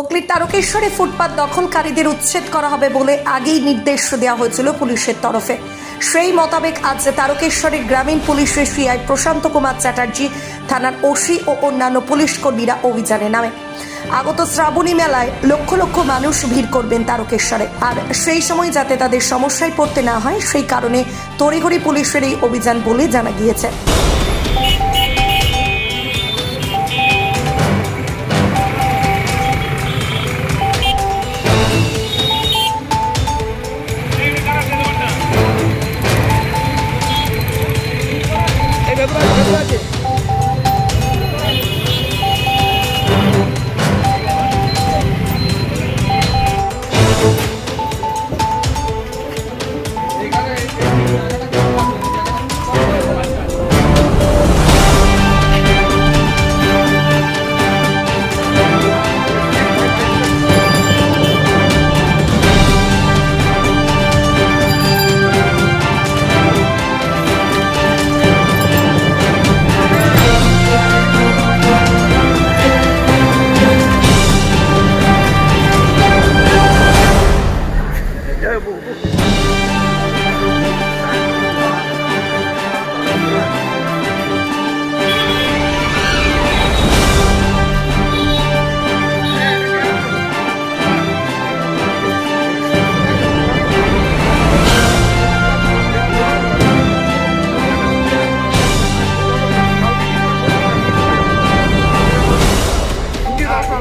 হুগলির তারকেশ্বরে ফুটপাত দখলকারীদের উচ্ছেদ করা হবে বলে আগেই নির্দেশ দেওয়া হয়েছিল পুলিশের তরফে। সেই মোতাবেক আজ তারকেশ্বরের গ্রামীণ পুলিশের সিআই প্রশান্ত কুমার চ্যাটার্জি, থানার ওসি ও অন্যান্য পুলিশ কর্মীরা অভিযানে নামে। আগত শ্রাবণী মেলায় লক্ষ লক্ষ মানুষ ভিড় করবেন তারকেশ্বরে। আর সেই সময় যাতে তাদের সমস্যায় পড়তে না হয়, সেই কারণে তড়িঘড়ি পুলিশের এই অভিযান বলে জানা গিয়েছে।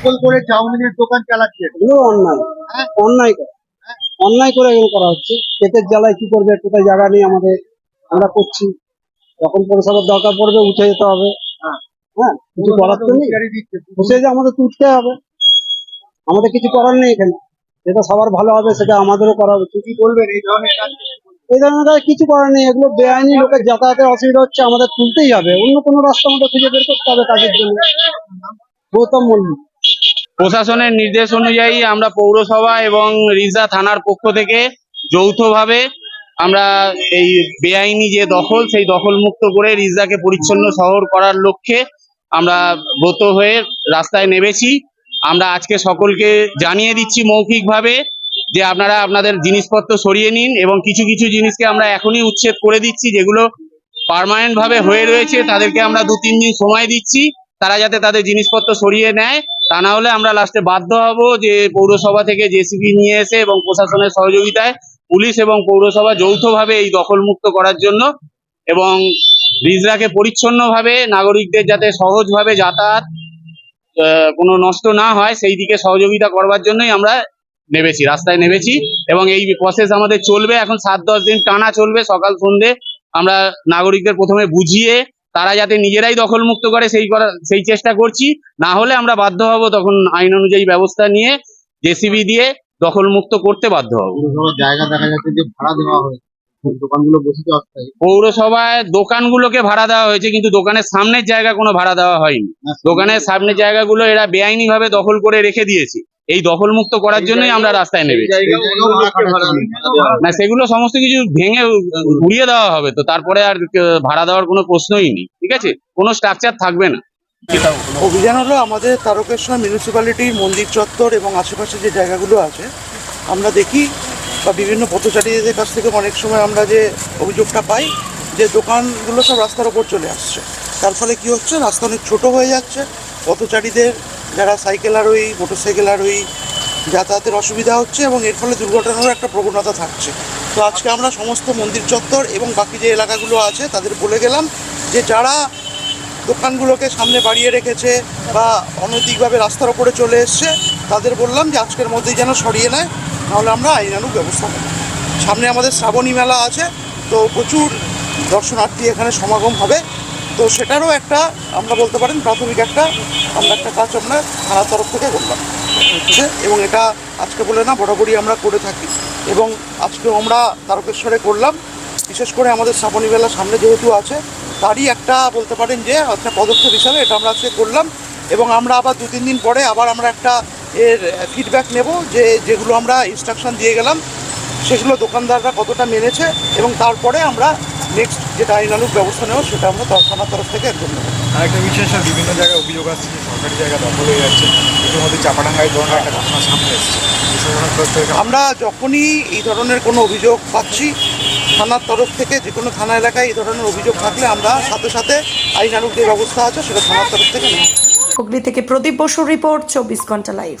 দখল করে চাউমিনের দোকান চালাচ্ছে? এগুলো অন্যায়। অন্যায় করে। অন্যায় করে এগুলো করা হচ্ছে। পেটের জ্বালায় কি করবে? কোথায় জায়গা নেই আমাদের। আমরা করছি। যখন পরিষেবার দরকার পড়বে উঠে যেতে হবে। হ্যাঁ। কিছু করার তো নেই। উঠে যে আমাদের তো উঠতে হবে। আমাদের কিছু করার নেই এখানে। যেটা সবার ভালো হবে সেটা আমাদেরও করা উচিত। কি বলবেন? এই ধরনের কাজ এই ধরনের কাজ কিছু করার নেই। এগুলো বেআইনি লোকের যাতায়াতের অসুবিধা হচ্ছে আমাদের তুলতেই হবে। অন্য কোনো রাস্তা আমাদের খুঁজে বের করতে হবে কাজের জন্য। গৌতম মল্লিক। প্রশাসনের নির্দেশ অনুযায়ী আমরা পৌরসভা এবং রিজা থানার পক্ষ থেকে যৌথভাবে আমরা এই বেআইনি যে দখল, সেই দখল মুক্ত করে রিজাকে পরিচ্ছন্ন শহর করার লক্ষ্যে আমরা ব্রত হয়ে রাস্তায় নেমেছি। আমরা আজকে সকলকে জানিয়ে দিচ্ছি মৌখিকভাবে যে আপনারা আপনাদের জিনিসপত্র সরিয়ে নিন এবং কিছু কিছু জিনিসকে আমরা এখনই উচ্ছেদ করে দিচ্ছি, যেগুলো পার্মানেন্ট ভাবে হয়ে রয়েছে, তাদেরকে আমরা দু তিন দিন সময় দিচ্ছি, তারা যাতে তাদের জিনিসপত্র সরিয়ে নেয়। তা না হলে আমরা লাস্টে বাধ্য হব যে পৌরসভা থেকে জেসিবি নিয়ে এসে এবং প্রশাসনের সহযোগিতায় পুলিশ এবং পৌরসভা যৌথভাবে এই দখলমুক্ত করার জন্য এবং রিজরাকে পরিচ্ছন্নভাবে নাগরিকদের যাতে সহজভাবে যাতায়াত কোনো নষ্ট না হয়, সেই দিকে সহযোগিতা করবার জন্যই আমরা নেমেছি, রাস্তায় নেমেছি এবং এই প্রসেস আমাদের চলবে। এখন সাত দশ দিন টানা চলবে সকাল সন্ধে আমরা নাগরিকদের প্রথমে বুঝিয়ে তারা যাতে নিজেরাই দখলমুক্ত করে সেই করা সেই চেষ্টা করছি। না হলে আমরা বাধ্য হব তখন আইন অনুযায়ী ব্যবস্থা নিয়ে জেসিবি দিয়ে দখলমুক্ত করতে বাধ্য হব। পৌরসভার জায়গা দেখা যাচ্ছে যে ভাড়া দেওয়া হয়েছে। দোকানগুলো বসেছে অস্থায়ী। পৌরসভায় দোকানগুলোকে ভাড়া দেওয়া হয়েছে কিন্তু দোকানের সামনের জায়গা কোনো ভাড়া দেওয়া হয়নি। দোকানের সামনের জায়গাগুলো এরা বেআইনি ভাবে দখল করে রেখে দিয়েছে। এই দখলমুক্ত করার জন্যই আমরা রাস্তায় কাটা না সেগুলো সমস্ত কিছু ভেঙে ঘুরিয়ে দেওয়া হবে তো তারপরে আর ভাড়া দেওয়ার কোনো প্রশ্নই নেই ঠিক আছে? কোনো স্ট্রাকচার থাকবে না। অভিযান হলো আমাদের তারকেশ্বর মিউনিসিপ্যালিটি মন্দির চত্বর এবং আশেপাশে যে জায়গাগুলো আছে আমরা দেখি বা বিভিন্ন পথচারীদের কাছ থেকে অনেক সময় আমরা যে অভিযোগটা পাই যে দোকানগুলো সব রাস্তার ওপর চলে আসছে। তার ফলে কি হচ্ছে? রাস্তা অনেক ছোটো হয়ে যাচ্ছে। পথচারীদের যারা সাইকেল আরোহী মোটরসাইকেল আরোহী যাতায়াতের অসুবিধা হচ্ছে এবং এর ফলে দুর্ঘটনারও একটা প্রবণতা থাকছে। তো আজকে আমরা সমস্ত মন্দির চত্বর এবং বাকি যে এলাকাগুলো আছে তাদের বলে গেলাম যে যারা দোকানগুলোকে সামনে বাড়িয়ে রেখেছে বা অনৈতিকভাবে রাস্তার ওপরে চলে এসছে, তাদের বললাম যে আজকের মধ্যেই যেন সরিয়ে নেয়, নাহলে আমরা আইনানুক ব্যবস্থা করব সামনে আমাদের শ্রাবণী মেলা আছে, তো প্রচুর দর্শনার্থী এখানে সমাগম হবে। তো সেটারও একটা, আমরা বলতে পারেন, প্রাথমিক একটা, আমরা একটা কাজ আমরা থানার তরফ থেকে করলাম। হচ্ছে এবং এটা আজকে বলে না, বরাবরই আমরা করে থাকি। এবং আজকেও আমরা তারকেশ্বরে করলাম। বিশেষ করে আমাদের শ্রাবণী সামনে যেহেতু আছে, তারই একটা বলতে পারেন যে, একটা পদক্ষেপ হিসাবে এটা আমরা আজকে করলাম। এবং আমরা আবার দু, তিন দিন পরে আবার আমরা একটা এর ফিডব্যাক নেব যে, যেগুলো আমরা ইনস্ট্রাকশন দিয়ে গেলাম, সেগুলো দোকানদাররা কতটা মেনেছে এবং তারপরে আমরা নেক্সট যেটা আইনানুক ব্যবস্থা নেওয়া সেটা আমরা থানার তরফ থেকে একদম নেব। আরেকটা বিষয় স্যার বিভিন্ন জায়গায় অভিযোগ আসছে যে সরকারি জায়গা দখল হয়ে যাচ্ছে। এর মধ্যে চাপাডাঙ্গায় এই ধরনের একটা ঘটনা সামনে এসেছে। আমরা যখনই এই ধরনের কোনো অভিযোগ পাচ্ছি থানার তরফ থেকে যে কোনো থানা এলাকায় এই ধরনের অভিযোগ থাকলে আমরা সাথে সাথে আইনানুক যে ব্যবস্থা আছে সেটা থানার তরফ থেকে নেব। হুগলি থেকে প্রদীপ বসুর রিপোর্ট চব্বিশ ঘণ্টা লাইভ।